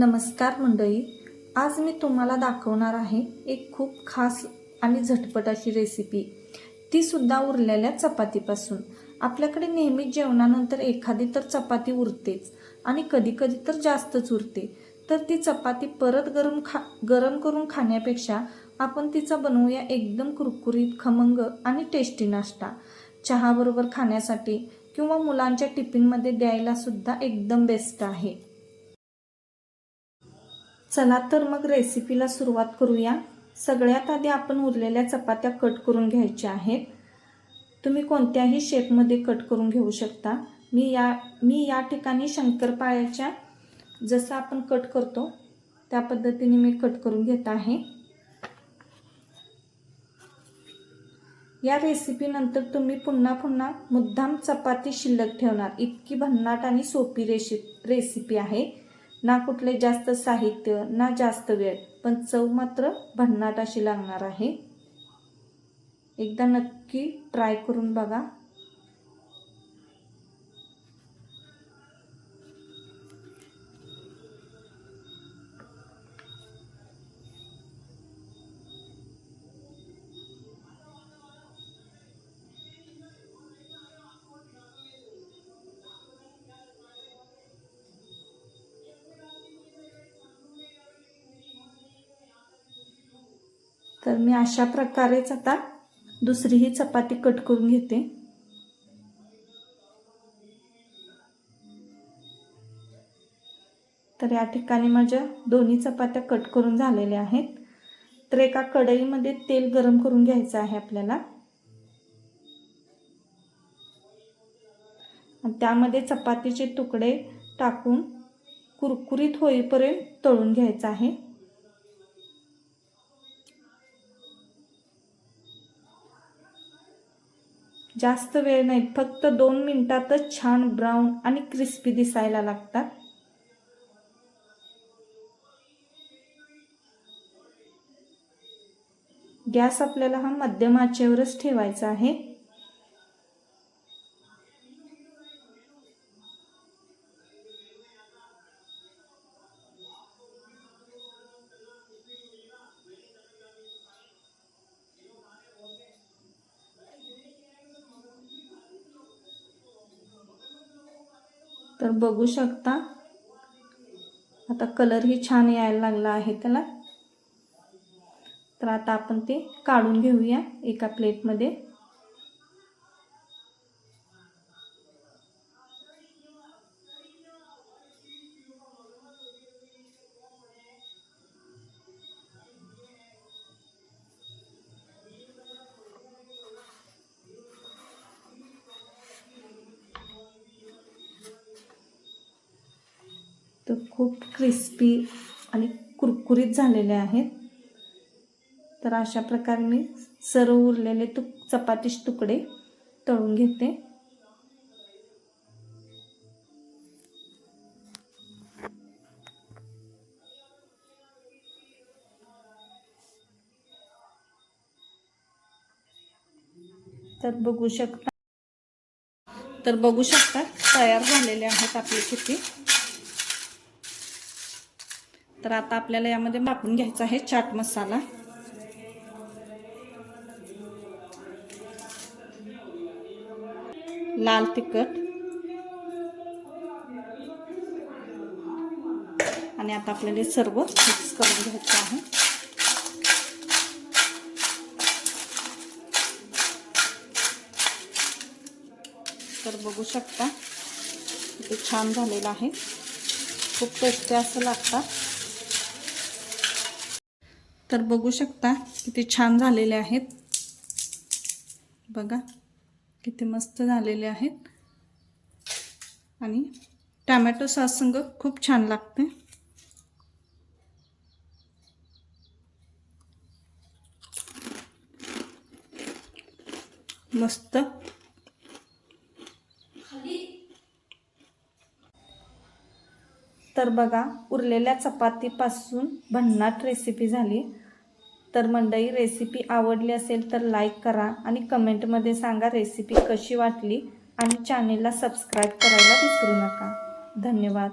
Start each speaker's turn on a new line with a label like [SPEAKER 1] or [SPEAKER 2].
[SPEAKER 1] नमस्कार मंडळी आज मी तुम्हाला दाखवणार आहे एक खूप खास आणि झटपट अशी रेसिपी ती सुद्धा उरलेल्या चपातीपासून. आपल्याकडे नेहमी जेवणानंतर एखादी तर चपाती उरतेच आणि कधी कधी तर जास्तच उरते. तर ती चपाती परत गरम खा गरम करून खाण्यापेक्षा आपण तिचा बनवूया एकदम कुरकुरीत खमंग आणि टेस्टी नाश्ता. चहाबरोबर खाण्यासाठी किंवा मुलांच्या टिफिनमध्ये द्यायला सुद्धा एकदम बेस्ट आहे. चला तर मग रेसिपीला सुरुवात करूया. सगळ्यात आधी आपण उरलेल्या चपात्या कट करून घ्यायच्या आहेत. तुम्ही कोणत्याही शेपमध्ये कट करून घेऊ शकता. मी या मी या ठिकाणी शंकरपाळ्याच्या जसं आपण कट करतो त्या पद्धतीने मी कट करून घेत आहे. या रेसिपीनंतर तुम्ही पुन्हा पुन्हा मुद्दाम चपाती शिल्लक ठेवणार. इतकी भन्नाट आणि सोपी रेशि रेसिपी आहे. ना कुठले जास्त साहित्य ना जास्त वेळ पण चव मात्र भन्नाट अशी लागणार आहे. एकदा नक्की ट्राय करून बघा. तर मी अशा प्रकारेच आता दुसरीही चपाती कट करून घेते. तर या ठिकाणी माझ्या दोन्ही चपात्या कट करून झालेल्या आहेत. तर एका कढईमध्ये तेल गरम करून घ्यायचं आहे आपल्याला. त्यामध्ये चपातीचे तुकडे टाकून कुरकुरीत होईपर्यंत तळून घ्यायचं आहे. जास्त वेळ नाही फक्त दोन मिनिटातच छान ब्राऊन आणि क्रिस्पी दिसायला लागतात. गॅस आपल्याला हा मध्यम आचेवरच ठेवायचा आहे. तर बघू शकता. आता कलरही छान यायला लागला आहे त्याला. तर आता आपण ते काढून घेऊया एका प्लेटमध्ये तर खूप क्रिस्पी आणि कुरकुरीत झालेले आहेत. तर अशा प्रकारे मी सर्व उरलेले तु चपातीचे तुकडे तळून घेते. तर बघू शकता. तर बघू शकता तयार झालेले आहेत आपले किती. तर आता आपल्याला यामध्ये मापून घ्यायचा आहे चाट मसाला. लाल तिखट. आणि आता आपल्याला सर्व मिक्स करून घ्यायचं आहे. तर बघू शकता किती छान झालेलं आहे. खूप टेस्टी असं लागतात तर बघू शकता किती छान झालेले आहेत. बघा किती मस्त झालेले आहेत. आणि टॅमॅटो सासंग खूप छान लागते. मस्त. तर बघा उरलेल्या चपातीपासून भन्नाट रेसिपी झाली. तर मंडळी रेसिपी आवडली असेल तर लाईक करा आणि कमेंटमध्ये सांगा रेसिपी कशी वाटली. आणि चॅनेलला सबस्क्राईब करायला विसरू नका. धन्यवाद.